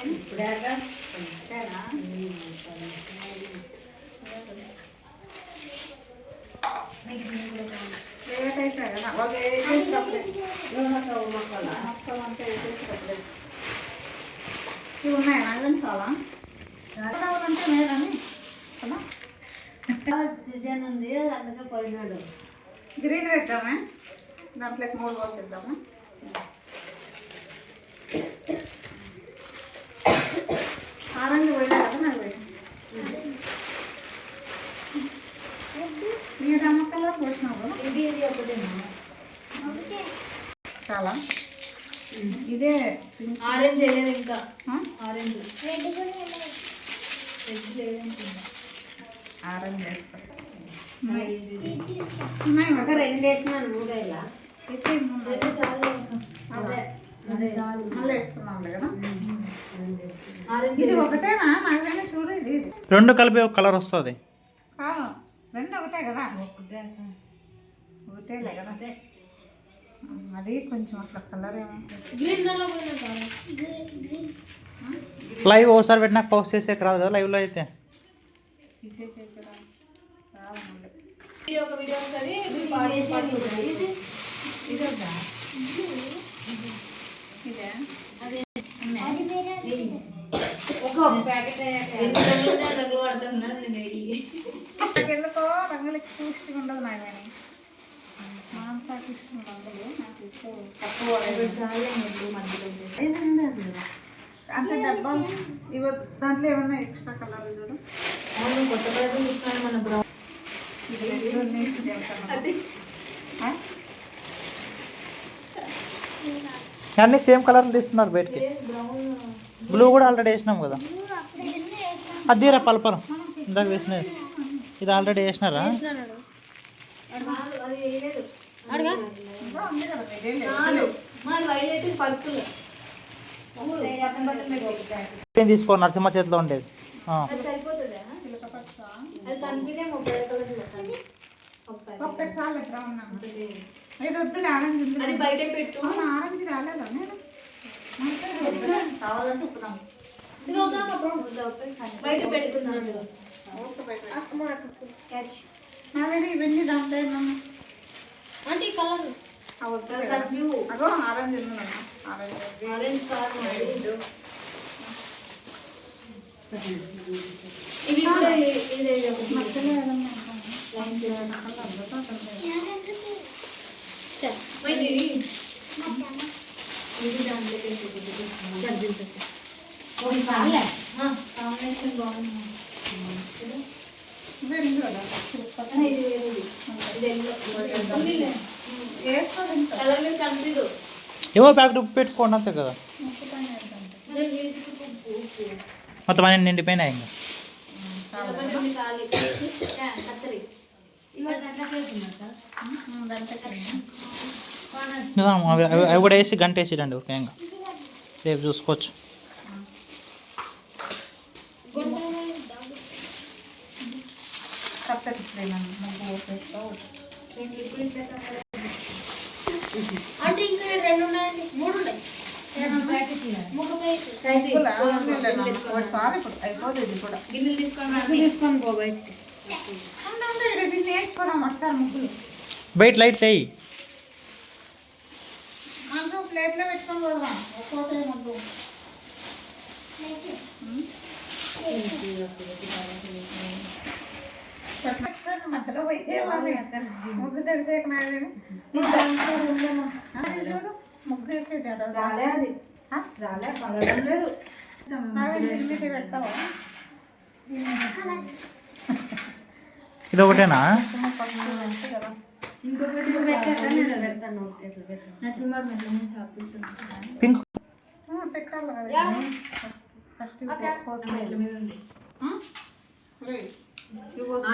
Late మొత్తం ఇవి ఉన్నాయి నాకు చాలా రావాలంటే మేలని సీజన్ ఉంది అందుకే పోయినాడు గ్రీన్ వేద్దామా. దాంట్లోకి మూడు పోసేద్దామా. ఆరెంజ్ పోయినా వేసి అమ్మ కలర్ పోసినావు ఇది ఇది ఒకటేనా చాలా ఇదే ఆరెంజ్ వేయలేదు ఇంకా? ఆరెంజ్ ఆరెంజ్ వేస్తా ఉన్నాయి ఉన్నాయి ఒక రెండు వేసినాను మూడు ఇలా. రెండు చాలు అదే అదే మళ్ళీ వేసుకుందాంలే కదా ఇది ఒకటేనా? నాకైనా చూడు ఇది. రెండు కలిపి ఒక కలర్ వస్తుంది. కాదు రెండు ఒకటే కదా. ఒకటేలే కదా. అది కొంచెం అట్లా కలర్ ఏమో. గ్రీన్ కలర్ పోయినా లైవ్ ఒకసారి పెట్టినాక పోస్ట్ చేసేకి రాదు కదా లైవ్లో అయితే. రాదు ఒక వీడియో ఇది ప్యాకెట్ రంగులు ఎందుకో ఎక్కువ ఇష్టం ఉండదు నాకు కానీ మాంసాకి ఇష్టం రంగులు నాకు తక్కువ అంటే డబ్బా ఇవి దాంట్లో ఏమన్నా ఎక్స్ట్రా కలర్ చూడు. అవును కొత్త కలర్ మన బ్రౌన్? అన్నీ సేమ్ కలర్లు తీస్తున్నారు బయటికి. బ్రౌన్. బ్లూ కూడా ఆల్రెడీ వేసినాం కదా. అది రా పలపరం ఇందాక వేసినది ఇది ఆల్రెడీ వేసినారా? తీసుకో నరసింహ చేతిలో ఉండేది. ఆ. కావాలంటే ఉప్పుదాం బయట పెట్టుకున్నాను ఓకే ఇవన్నీ దాంట్లో అంటే colour orange orange orange colour ఇవి కూడా లైన్స్ అక్కడ అద్భుతం వేసుకోవాలి ఇంకా కలర్ మీకు కనిపించదు ఏమో ప్యాకెట్ ఉప్పు పెట్టుకోండి అంతే కదా ఉప్పుతానే వేద్దాం. నేను వీటికి ఉప్పు, ఉప్పు. మొత్తం అన్ని నిండిపోయినాయి ఇంకా కొంచెం ఖాళీ. యా, కత్తరి. ఉమ్, దాంట్లో కలిపి. నిజం, అవి అవి అవి కూడా వేసి గంట వేసిరండి ఓకే ఇంకా రేపు చూసుకోవచ్చు కత్తెర ఇప్పుడేనమ్మా, ముగ్గు పోసేస్తావు. అంటే ఇంకా రెండు ఉన్నాయండి మూడు ఉన్నాయి మూడు ప్యాకెట్లు. ముగ్గులా? అవునులే నాన్న. ప్లేట్లో పెట్టుకొని పోదాం ఒక్కోటే చెప్పండి, మధ్యలో. ముగ్గు సరిపోయాక చూడు ముగ్గు వేసేది. రాలే అది? రాలే పడడం లేదు. మీద ఇది ఒకటేనా నరసింహ మెల్లనే చాపిస్తున్నాను పింక్ పెట్టాలి కదా ఫస్ట్ మీద ఉంది ఇవి పోసుకో.